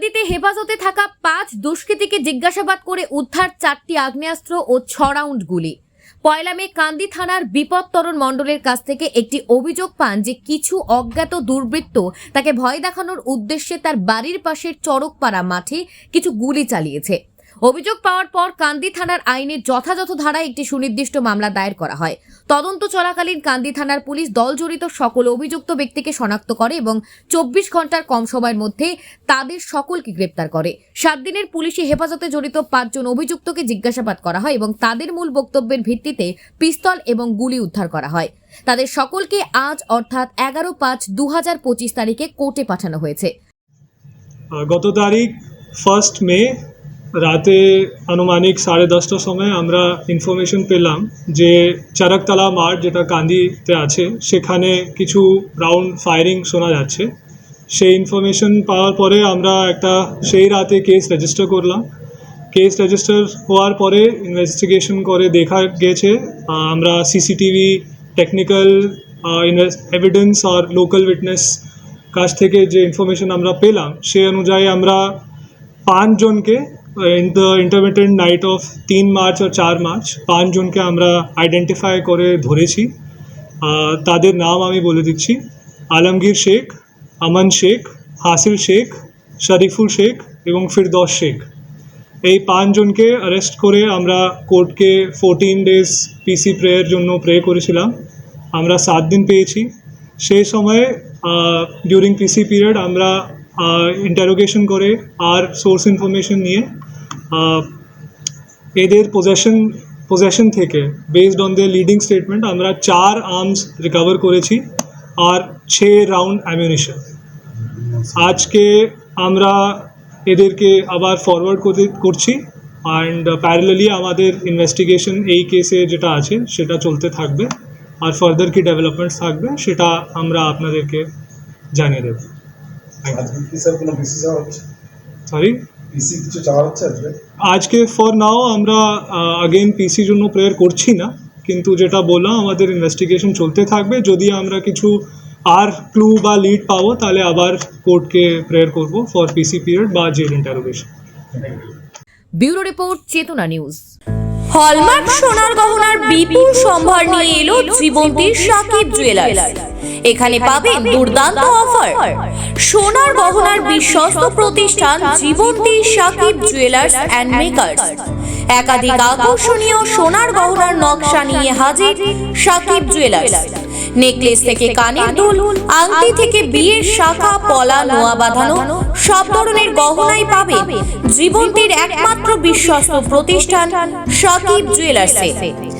কান্দিতে হেফাজতে থাকা পাঁচ দুষ্কৃতীকে জিজ্ঞাসাবাদ করে উদ্ধার চারটি আগ্নেয়াস্ত্র ও ছ রাউন্ড গুলি। পয়লা মে কান্দি থানার বিপদতরণ মণ্ডলের কাছ থেকে একটি অভিযোগ পান যে কিছু অজ্ঞাত দুর্বৃত্ত তাকে ভয় দেখানোর উদ্দেশ্যে তার বাড়ির পাশের চড়কপাড়া মাঠে কিছু গুলি চালিয়েছে। অভিযোগ পাওয়ার পর কান্দি থানার আইনের যথাযথ ধারায় একটি সুনির্দিষ্ট মামলা দায়ের করা হয়। তদন্ত চলাকালীন কান্দি থানার পুলিশ দল জড়িত সকল অভিযুক্ত ব্যক্তিকে শনাক্ত করে এবং চব্বিশ ঘণ্টার কম সময়ের মধ্যে তাদের সকলকে গ্রেপ্তার করে। সাত দিনের পুলিশি হেফাজতে জড়িত পাঁচজন অভিযুক্তকে জিজ্ঞাসাবাদ করা হয় এবং তাদের মূল বক্তব্যের ভিত্তিতে পিস্তল এবং গুলি উদ্ধার করা হয়। তাদের সকলকে আজ অর্থাৎ এগারো পাঁচ দু হাজার পঁচিশ তারিখে কোর্টে পাঠানো হয়েছে। গত তারিখ ফার্স্ট মে রাতে আনুমানিক সাড়ে দশটার সময় আমরা ইনফরমেশন পেলাম যে চারকতলা মাঠ যেটা কান্দিতে আছে, সেখানে কিছু রাউন্ড ফায়ারিং শোনা যাচ্ছে। সেই ইনফরমেশন পাওয়ার পরে আমরা একটা সেই রাতে কেস রেজিস্টার করলাম। কেস রেজিস্টার হওয়ার পরে ইনভেস্টিগেশন করে দেখা গেছে আমরা সিসিটিভি টেকনিক্যাল এভিডেন্স আর লোকাল উইটনেস কাছ থেকে যে ইনফরমেশন আমরা পেলাম, সে অনুযায়ী আমরা পাঁচজনকে in the intermediate night of তিন মার্চ ও চার মার্চ পাঁচজনকে আমরা আইডেন্টিফাই করে ধরেছি। তাদের নাম আমি বলে দিচ্ছি। আলমগীর শেখ, আমান শেখ, হাসিল শেখ, শরীফুল শেখ এবং ফিরদৌস শেখ। এই পাঁচজনকে অ্যারেস্ট করে আমরা কোর্টকে ফোরটিন ডেজ পিসি প্রেয়ের জন্য প্রে করেছিলাম। আমরা সাত দিন পেয়েছি। সেই সময়ে ডিউরিং পিসি পিরিয়ড আমরা ইন্টারোগেশন করে আর সোর্স ইনফরমেশন নিয়ে এদের পজেশন পজেশন থেকে based on the leading statement আমরা চার আর্মস রিকভার করেছি আর ছ রাউন্ড অ্যামিউনিশন আজকে আমরা এদেরকে আবার ফরওয়ার্ড করছি অ্যান্ড প্যারালালি আমাদের ইনভেস্টিগেশন এই কেসে যেটা আছে সেটা চলতে থাকবে আর ফার্দার কি ডেভেলপমেন্টস থাকবে সেটা আমরা আপনাদেরকে জানিয়ে দেবো। আজকে কি স্যার কোনো পিসি যাওয়া হচ্ছে সরি পিসি কিছু চাওয়া হচ্ছে আজকে? আজকে ফর নাও আমরা আগেন পিসির জন্য প্রেয়ার করছি না কিন্তু যেটা বললাম আমাদের ইনভেস্টিগেশন চলতে থাকবে। যদি আমরা কিছু আর ক্লু বা লিড পাবো তাহলে আবার কোর্টকে প্রেয়ার করব ফর পিসি পিরিয়ড বা jail interrogation bureau report Chetana news. Hallmark সোনার গহনার বিপুল সম্ভার নিয়ে এলো জীবন্তীর সাকিব জুয়েলার্স এখানে পাবেন দুর্দান্ত অফার সোনার গহনার বিশ্বস্ত প্রতিষ্ঠান Jibanti Sakib jewellers and makers একাধিক আকর্ষণীয় সোনার গহনার নকশা নিয়ে হাজির সাকিব জুয়েলার্স নেকলেস থেকে কানের দুল, আংটি থেকে বিয়ের শাখা, পলা, নোয়া বাঁধানো সব ধরনের গহনাই পাবে জীবন্তীর একমাত্র বিশ্বস্ত প্রতিষ্ঠান সাকিব জুয়েলার্সে